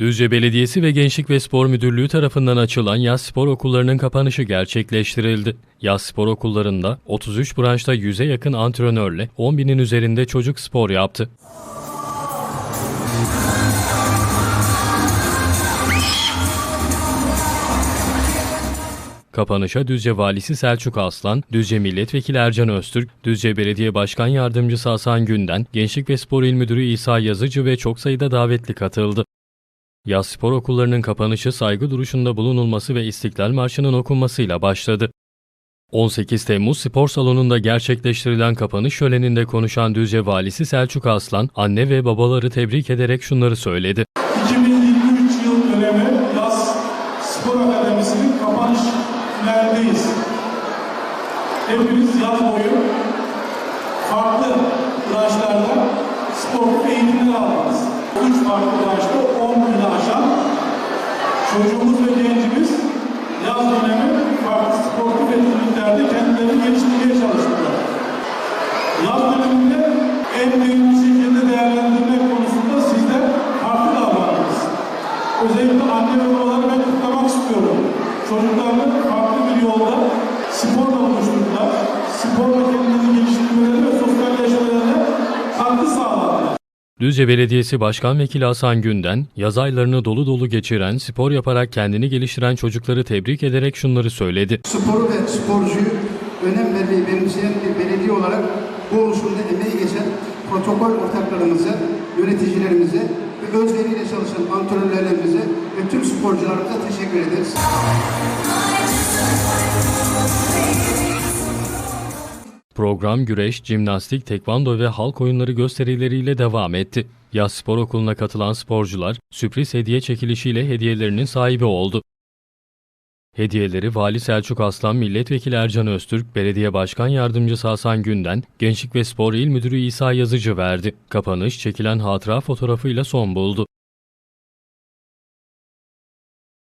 Düzce Belediyesi ve Gençlik ve Spor Müdürlüğü tarafından açılan yaz spor okullarının kapanışı gerçekleştirildi. Yaz spor okullarında 33 branşta 100'e yakın antrenörle 10 binin üzerinde çocuk spor yaptı. Kapanışa Düzce Valisi Selçuk Aslan, Düzce Milletvekili Ercan Öztürk, Düzce Belediye Başkan Yardımcısı Hasan Günden, Gençlik ve Spor İl Müdürü İsa Yazıcı ve çok sayıda davetli katıldı. Yaz spor okullarının kapanışı saygı duruşunda bulunulması ve İstiklal Marşı'nın okunmasıyla başladı. 18 Temmuz Spor Salonu'nda gerçekleştirilen kapanış şöleninde konuşan Düzce Valisi Selçuk Aslan, anne ve babaları tebrik ederek şunları söyledi. 2023 yıl dönemi yaz spor akademisinin kapanış finaldeyiz. Hepimiz yaz boyu farklı branşlarda spor eğitimleri aldınız. Üç farklı branşta 10 günü aşan çocuğumuz ve gencimiz yaz dönemi farklı sportif etkinliklerde kendilerini geliştirmeye çalıştılar. Yaz döneminde en büyük bir şekilde değerlendirmek konusunda sizler farklı davrandınız. Özellikle anne ve babaları ben kutlamak istiyorum. Çocuklarını farklı bir yolda sporla buluşturdular. Sporla kendilerini geliştirmelerine Düzce Belediyesi Başkan Vekili Hasan Günden, yaz aylarını dolu dolu geçiren, spor yaparak kendini geliştiren çocukları tebrik ederek şunları söyledi. sporu ve sporcuyu önem vermeyi benimseyen bir belediye olarak bu oluşumda emeği geçen protokol ortaklarımıza, yöneticilerimize ve özveriyle çalışan antrenörlerimize ve tüm sporcularımıza teşekkür ederiz. Program güreş, jimnastik, tekvando ve halk oyunları gösterileriyle devam etti. Yaz spor okuluna katılan sporcular sürpriz hediye çekilişiyle hediyelerinin sahibi oldu. Hediyeleri Vali Selçuk Aslan, Milletvekili Ercan Öztürk, Belediye Başkan Yardımcısı Hasan Günden, Gençlik ve Spor İl Müdürü İsa Yazıcı verdi. Kapanış çekilen hatıra fotoğrafıyla son buldu.